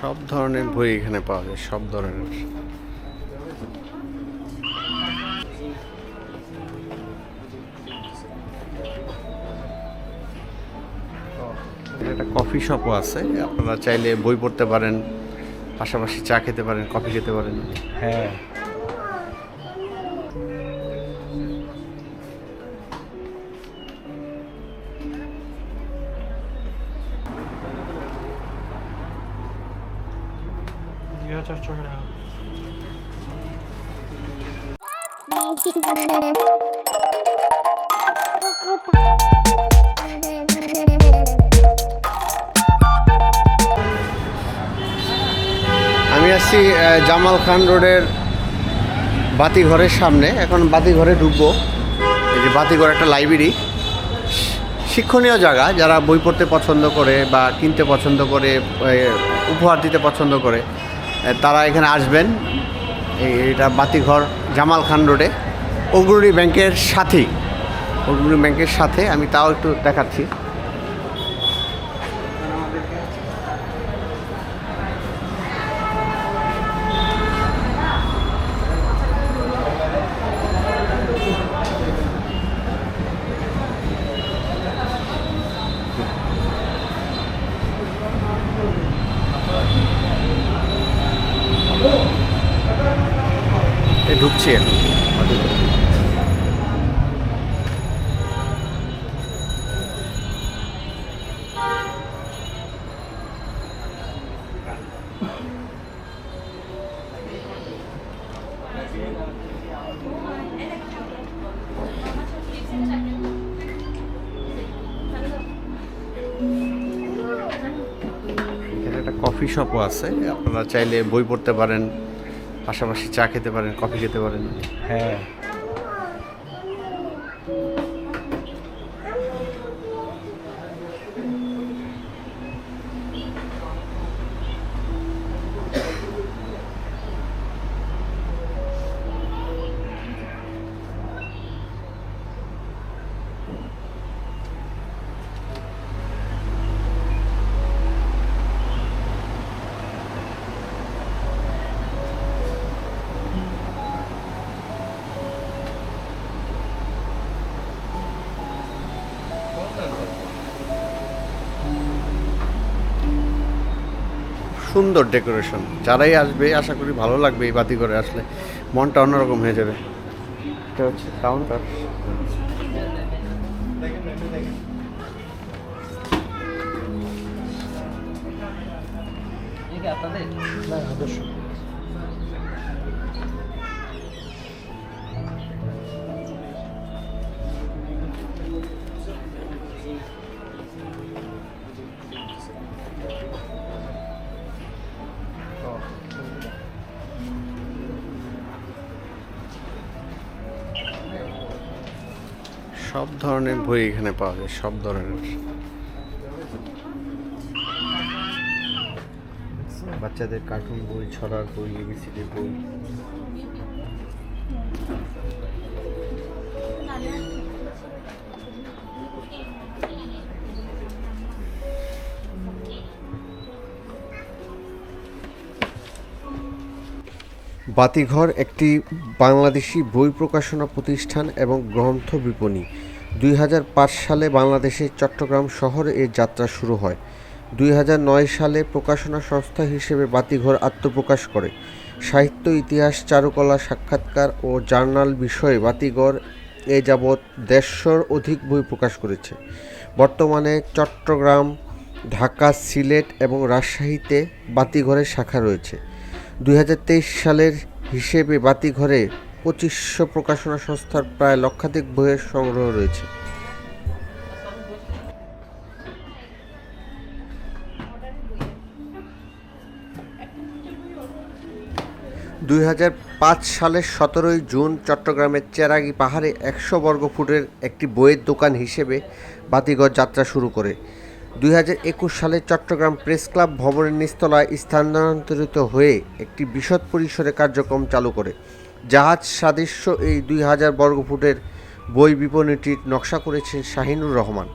সব ধরনের বই এখানে পাওয়া যায়, সব ধরনের। একটা কফি শপও আছে, আপনারা চাইলে বই পড়তে পারেন, পাশাপাশি চা খেতে পারেন, কফি খেতে পারেন। হ্যাঁ। দুই হাজার টাকা আমি আসছি জামাল খান রোডের বাতিঘরের সামনে। এখন বাতিঘরে ঢুকবো। এই যে বাতিঘর একটা লাইব্রেরি শিক্ষণীয় জায়গা, যারা বই পড়তে পছন্দ করে বা কিনতে পছন্দ করে উপহার দিতে পছন্দ করে। তারা এখানে আসবেন। এটা বাতিঘর জামাল খান রোডে। অগ্রণী ব্যাংকের সাথেই, অগ্রণী ব্যাংকের সাথে আমি তাও একটু দেখাচ্ছি। এখানে একটা কফি শপও আছে। আপনারা চাইলে বই পড়তে পারেন। পাশাপাশি চা খেতে পারেন কফি খেতে পারেন। হ্যাঁ। সুন্দর ডেকোরেশন যারাই আসবে আশা করি ভালো লাগবে এই বাতি করে আসলে। মনটা অন্যরকম হয়ে যাবে। এটা হচ্ছে কাউন্টার না সব ধরনের বই এখানে পাওয়া যায়, সব ধরনের। বাচ্চাদের কার্টুন বই, ছড়ার বই এবিসিডি বই। বাতিঘর একটি বাংলাদেশি বই প্রকাশনা প্রতিষ্ঠান এবং গ্রন্থ বিপণী। দুই হাজার পাঁচ সালে বাংলাদেশের চট্টগ্রাম শহরে এর যাত্রা শুরু হয়। দুই হাজার নয় সালে প্রকাশনা সংস্থা হিসেবে বাতিঘর আত্মপ্রকাশ করে। সাহিত্য, ইতিহাস, চারুকলা, সাক্ষাৎকার ও জার্নাল বিষয়ে বাতিঘর এ যাবৎ দেড়শোর অধিক বই প্রকাশ করেছে। বর্তমানে চট্টগ্রাম, ঢাকা, সিলেট এবং রাজশাহীতে বাতিঘরের শাখা রয়েছে। দু হাজার তেইশ সালের হিসেবে বাতিঘরে পঁচিশশো প্রকাশনা সংস্থার প্রায় লক্ষাধিক বইয়ের সংগ্রহ রয়েছে। দুই হাজার পাঁচ সালের সতেরোই জুন চট্টগ্রামের চেরাগি পাহাড়ে একশো বর্গ ফুটের একটি বইয়ের দোকান হিসেবে বাতিঘর যাত্রা শুরু করে। দুই হাজার একুশ সালে চট্টগ্রাম প্রেস ক্লাব ভবনের নিস্তলায় স্থানান্তরিত হয়ে একটি বিশদ পরিসরে কার্যক্রম চালু করে। জাহাজ সাদৃশ্য এই দুই হাজার বর্গফুটের বই বিপণীটির নকশা করেছেন শাহিনুর রহমান।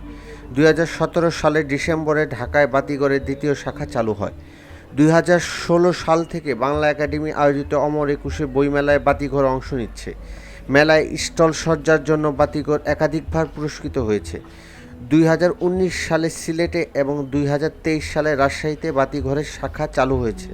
দুই হাজার সতেরো সালের ডিসেম্বরে ঢাকায় বাতিগড়ের দ্বিতীয় শাখা চালু হয়। দুই হাজার ষোলো সাল থেকে বাংলা একাডেমি আয়োজিত অমর একুশে বইমেলায় বাতিঘর অংশ নিচ্ছে। মেলায় স্টল সজ্জার জন্য বাতিঘর একাধিকবার পুরস্কৃত হয়েছে। দুই হাজার উনিশ সালে সিলেটে এবং দুই হাজার তেইশ সালে রাজশাহীতে বাতিঘরের শাখা চালু হয়েছে।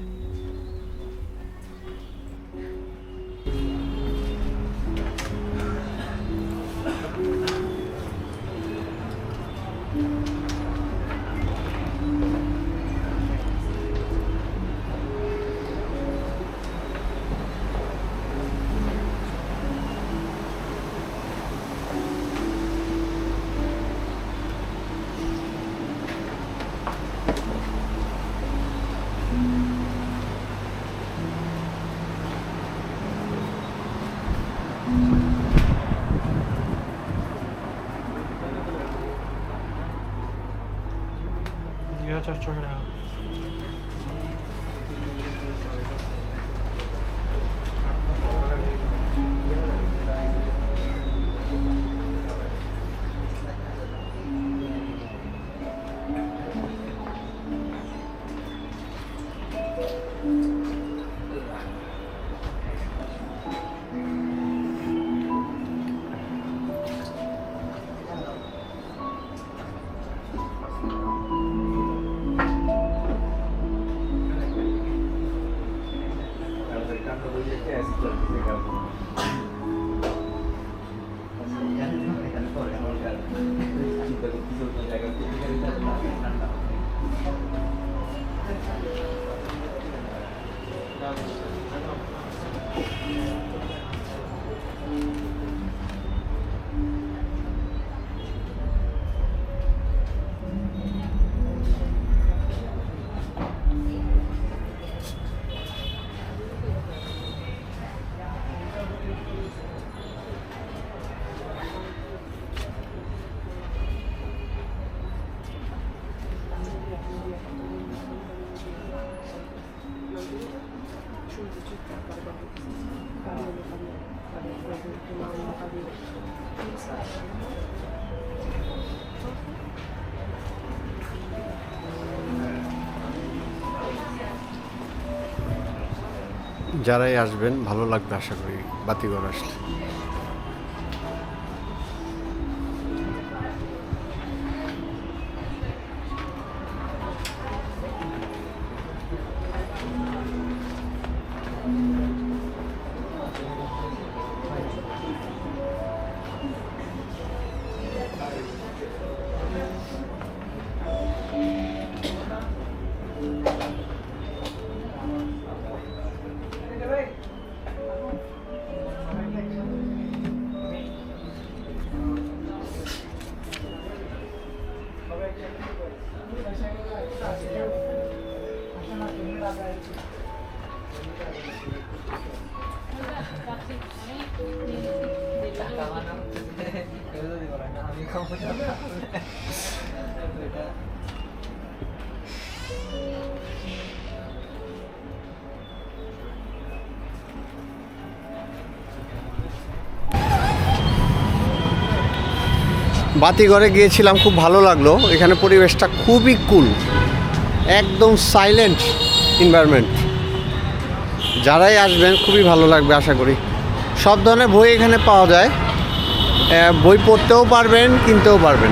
দুই হাজার ছশো যারাই আসবেন ভালো লাগবে আশা করি বাতিঘর আসলে। বাতিঘরে গিয়েছিলাম, খুব ভালো লাগল। এখানে পরিবেশটা খুবই কুল একদম সাইলেন্ট এনভায়রনমেন্ট যারাই আসবেন, খুবই ভালো লাগবে, আশা করি। সব ধরনের বই এখানে পাওয়া যায়। বই পড়তেও পারবেন কিনতেও পারবেন।